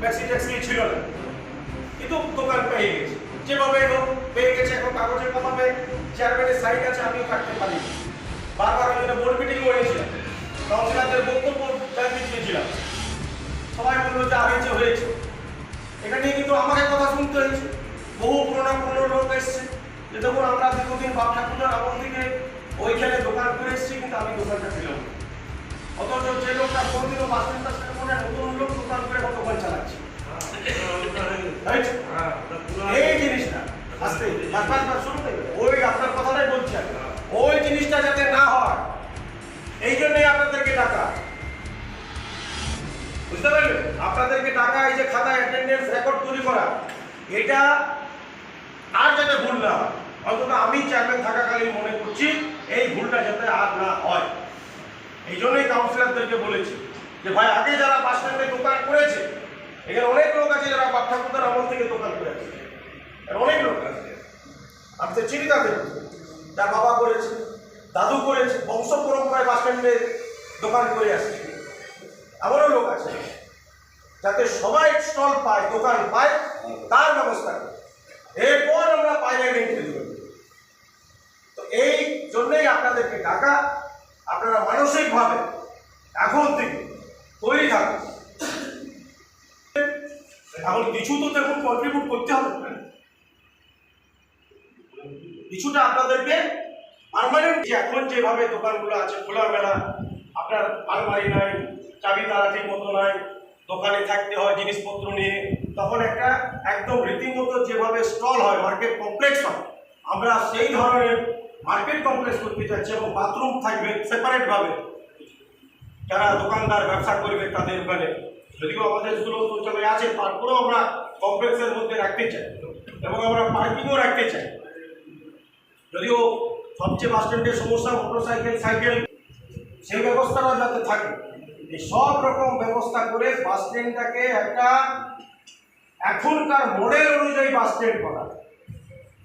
Taxi taxi ছিল না। কিন্তু দোকান পেয়ে গেছে। যেভাবে হোক, পেয়ে গেছে, এখন কাগজের কমাবে চেয়ারম্যানের সাইড আছে, আমিও থাকতে পারি। বারবার আমি বোর্ড মিটিং করেছিলাম কাউন্সিলরদের বক্তব্য জানিয়ে দিয়েছিলাম সবাই বলল যে যে হয়েছে। এখানে কিন্তু আমাকে কথা শুনতে হয়েছে। বহু পুরোনো পুরোনো লোক এসছে। যে দেখুন, আমরা দীর্ঘদিন বাপ ঠাকুরের আমল থেকে ওইখানে দোকান করে এসেছি, কিন্তু আমি দোকানটা পেলাম অথচ যে লোকটা কোনদিনও বাস স্ট্যান্ড এই আপনার কথাটাই বলছি। ওই জিনিসটা যাতে না হয় এই জন্যই আপনাদেরকে ডাকা বুঝতে পারলেন আপনাদেরকে টাকা এই যে খাতা অ্যাটেন্ডেন্স রেকর্ড তৈরি করা এটা আর যাতে ভুল না হয় অন্তত আমি চেয়ারম্যান থাকাকালীন মনে করছি এই ভুলটা যাতে আর না হয় এই জন্যই কাউন্সিলরদেরকে বলেছি যে ভাই, আগে যারা বাস দোকান করেছে, এখানে অনেক লোক আছে যারা বাপ ঠাকুরদার আমল থেকে দোকান করেছে অনেক লোক আছে। আমি তো চিনি তাদের। তার বাবা করেছে, দাদু করেছে, বংশ পরম্পরায় বাস স্ট্যান্ডে দোকান করে আসছে। এমনও লোক আছে যাতে সবাই স্টল পায়, দোকান পায়, তার ব্যবস্থা এরপর আমরা বাইরে এন্ট্রি দেব তো এই জন্যই আপনাদেরকে ডাকা, আপনারা মানসিকভাবে এখন থেকে তৈরি থাকুন এখন কিছু তো দেখুন কন্ট্রিবিউট করতে হবে। কিছুটা আপনাদেরকে পারমানেন্ট যে এখন যেভাবে দোকানগুলো আছে, খোলামেলা, আপনার আলমারি নাই, চাবি তারা ঠিক মতো নাই, দোকানে থাকতে হয় জিনিসপত্র নিয়ে, তখন একটা একদম রীতিমতো যেভাবে স্টল হয় মার্কেট কমপ্লেক্স হয়, আমরা সেই ধরনের মার্কেট কমপ্লেক্স করতে চাচ্ছি এবং বাথরুম থাকবে সেপারেটভাবে যারা দোকানদার, ব্যবসা করবে তাদের ওখানে। যদিও আমাদের স্কুল শৌচালয় আছে তারপরেও আমরা কমপ্লেক্সের মধ্যে রাখতে চাই এবং আমরা পার্কিংও রাখতে চাই। যদিও সবচেয়ে বাস স্ট্যান্ডের সমস্যা মোটর সাইকেল সাইকেল সেই ব্যবস্থাটা যাতে থাকে। এই সব রকম ব্যবস্থা করে বাস স্ট্যান্ডটাকে একটা এখনকার মডেল অনুযায়ী বাস স্ট্যান্ড করা।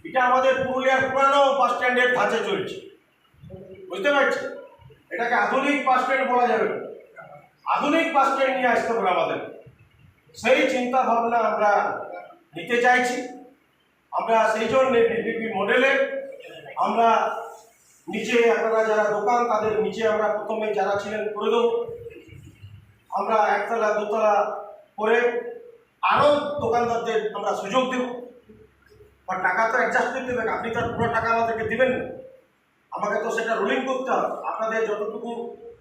এটা আমাদের পুরুলিয়ার পুরানো বাস স্ট্যান্ডের ধাঁচে চলছে। বুঝতে পারছি এটাকে আধুনিক স্ট্যান্ড বলা যাবে। আধুনিক স্ট্যান্ড নিয়ে আসতে হবে আমাদের। সেই চিন্তা ভাবনা আমরা নিতে চাইছি। আমরা সেই জন্য ডিপিপি মডেলে আমরা নিচে আপনারা যারা দোকান, তাদের নিচে আমরা প্রথমে যারা ছিলেন করে দেবো। আমরা একতলা, দোতলা করে আরও দোকানদারদের আমরা সুযোগ দেব। বা টাকা তো অ্যাডজাস্ট করতে হবে। আপনি তো আর পুরো টাকা আমাদেরকে দেবেন না। আমাকে তো সেটা রুলিং করতে হবে। আপনাদের যতটুকু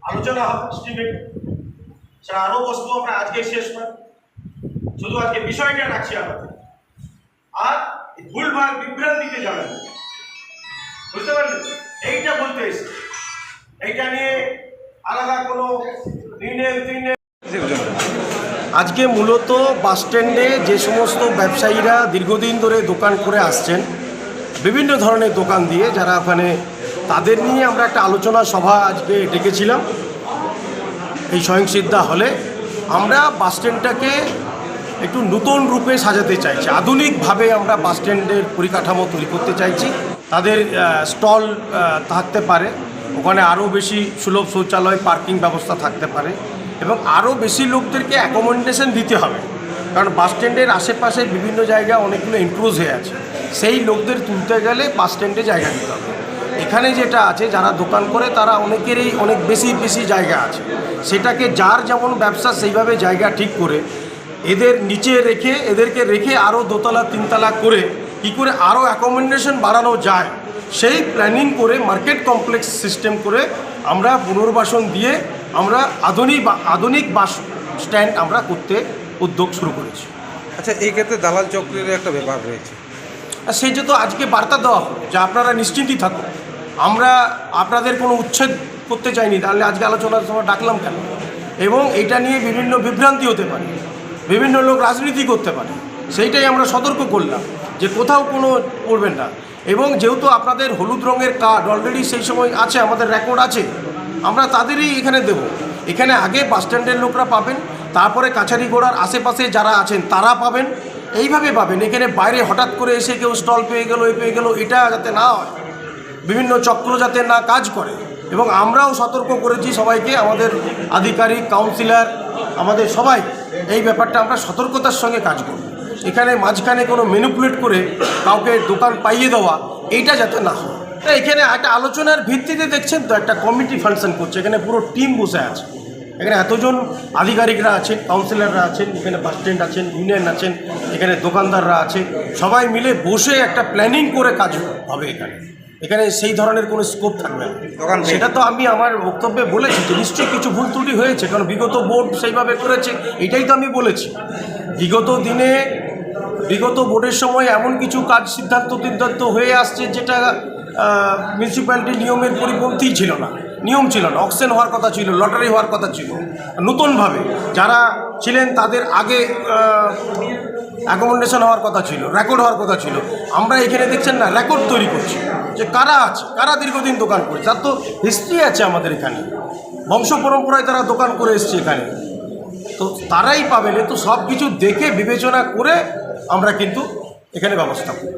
আলোচনা হবে স্টিমেট সেটা আরও বসবো আমরা আজকে শেষ না শুধু আজকে বিষয়টা রাখছি আমাদের আর ভুলভাল বিভ্রান্তিতে যাবেন বুঝতে পারলেন? এইটা বলতে এসেছি। এইটা নিয়ে আলাদা কোনো দিনে দিনে আজকে মূলত বাস স্ট্যান্ডে যে সমস্ত ব্যবসায়ীরা দীর্ঘদিন ধরে দোকান করে আসছেন, বিভিন্ন ধরনের দোকান দিয়ে যারা ওখানে তাদের নিয়ে আমরা একটা আলোচনা সভা আজকে ডেকেছিলাম। এই স্বয়ংসিদ্ধা হলে আমরা বাস স্ট্যান্ডটাকে একটু নতুন রূপে সাজাতে চাইছি। আধুনিকভাবে আমরা বাসস্ট্যান্ডের পরিকাঠামো তৈরি করতে চাইছি। তাদের স্টল থাকতে পারে। ওখানে আরও বেশি সুলভ শৌচালয়, পার্কিং ব্যবস্থা থাকতে পারে এবং আরও বেশি লোকদেরকে অ্যাকোমোডেশন দিতে হবে। কারণ বাসস্ট্যান্ডের আশেপাশে বিভিন্ন জায়গা অনেকগুলো ইনক্লোজ হয়ে আছে। সেই লোকদের তুলতে গেলে বাসস্ট্যান্ডে জায়গা দিতে হবে। এখানে যেটা আছে যারা দোকান করে তারা অনেকেরই অনেক বেশি বেশি জায়গা আছে। সেটাকে যার যেমন ব্যবসা সেইভাবে জায়গা ঠিক করে এদের নিচে রেখে এদেরকে রেখে আরও দোতলা তিনতলা করে কী করে আরও অ্যাকোমোডেশন বাড়ানো যায় সেই প্ল্যানিং করে মার্কেট কমপ্লেক্স সিস্টেম করে আমরা পুনর্বাসন দিয়ে আমরা আধুনিক বা- আধুনিক বাস স্ট্যান্ড আমরা করতে উদ্যোগ শুরু করেছি। আচ্ছা এই ক্ষেত্রে দালাল চক্রের একটা ব্যাপার রয়েছে। আর সেই যে তো আজকে বার্তা দেওয়া হলো যে আপনারা নিশ্চিন্তই থাকুন। আমরা আপনাদের কোনো উচ্ছেদ করতে চাইনি, তাহলে আজকে আলোচনার সময় ডাকলাম কেন? এবং এটা নিয়ে বিভিন্ন বিভ্রান্তি হতে পারে, বিভিন্ন লোক রাজনীতি করতে পারে, সেইটাই আমরা সতর্ক করলাম যে কোথাও কোনো করবেন না। এবং যেহেতু আপনাদের হলুদ রঙের কার্ড অলরেডি সেই সময় আছে, আমাদের রেকর্ড আছে, আমরা তাদেরই এখানে দেব। এখানে আগে বাস স্ট্যান্ডের লোকরা পাবেন, তারপরে কাছারিগোড়ার আশেপাশে যারা আছেন তারা পাবেন, এইভাবে পাবেন। এখানে বাইরে হঠাৎ করে এসে কেউ স্টল পেয়ে গেল, এ পেয়ে গেল, এটা যাতে না হয়। বিভিন্ন চক্র যাতে না কাজ করে। এবং আমরাও সতর্ক করেছি সবাইকে, আমাদের আধিকারিক কাউন্সিলর আমাদের সবাই এই ব্যাপারটা আমরা সতর্কতার সঙ্গে কাজ করব। এখানে মাঝখানে কোনো মেনুপুলেট করে কাউকে দোকান পাইয়ে দেওয়া, এইটা যাতে না হয়। এখানে একটা আলোচনার ভিত্তিতে দেখছেন তো, একটা কমিটি ফাংশন করছে, এখানে পুরো টিম বসে আছে। এখানে এতজন আধিকারিকরা আছেন কাউন্সিলররা আছেন, এখানে বাস স্ট্যান্ড আছেন ইউনিয়ন আছেন, এখানে দোকানদাররা আছে সবাই মিলে বসে একটা প্ল্যানিং করে কাজ হবে এখানে। এখানে সেই ধরনের কোনো স্কোপ থাকবে না। সেটা তো আমি আমার বক্তব্যে বলেছি যে নিশ্চয়ই কিছু ভুল ত্রুটি হয়েছে কারণ বিগত বোর্ড সেইভাবে করেছে এটাই তো আমি বলেছি। বিগত দিনে বিগত বোর্ডের সময় এমন কিছু কাজ সিদ্ধান্ত সিদ্ধান্ত হয়ে আসছে যেটা মিউনিসিপ্যালিটি নিয়মের পরিপন্থী ছিল না। নিয়ম ছিল না অক্সেন হওয়ার কথা ছিল লটারি হওয়ার কথা ছিল। নতুনভাবে যারা ছিলেন তাদের আগে অ্যাকোমোডেশন হওয়ার কথা ছিল রেকর্ড হওয়ার কথা ছিল। আমরা এখানে দেখছেন না রেকর্ড তৈরি করছি। যে কারা আছে, কারা দীর্ঘদিন দোকান করে, তার তো হিস্ট্রি আছে আমাদের এখানে। বংশ পরম্পরায় তারা দোকান করে এসছে এখানে। তো তারাই পাবেন তো সব কিছু দেখে, বিবেচনা করে আমরা কিন্তু এখানে ব্যবস্থা করি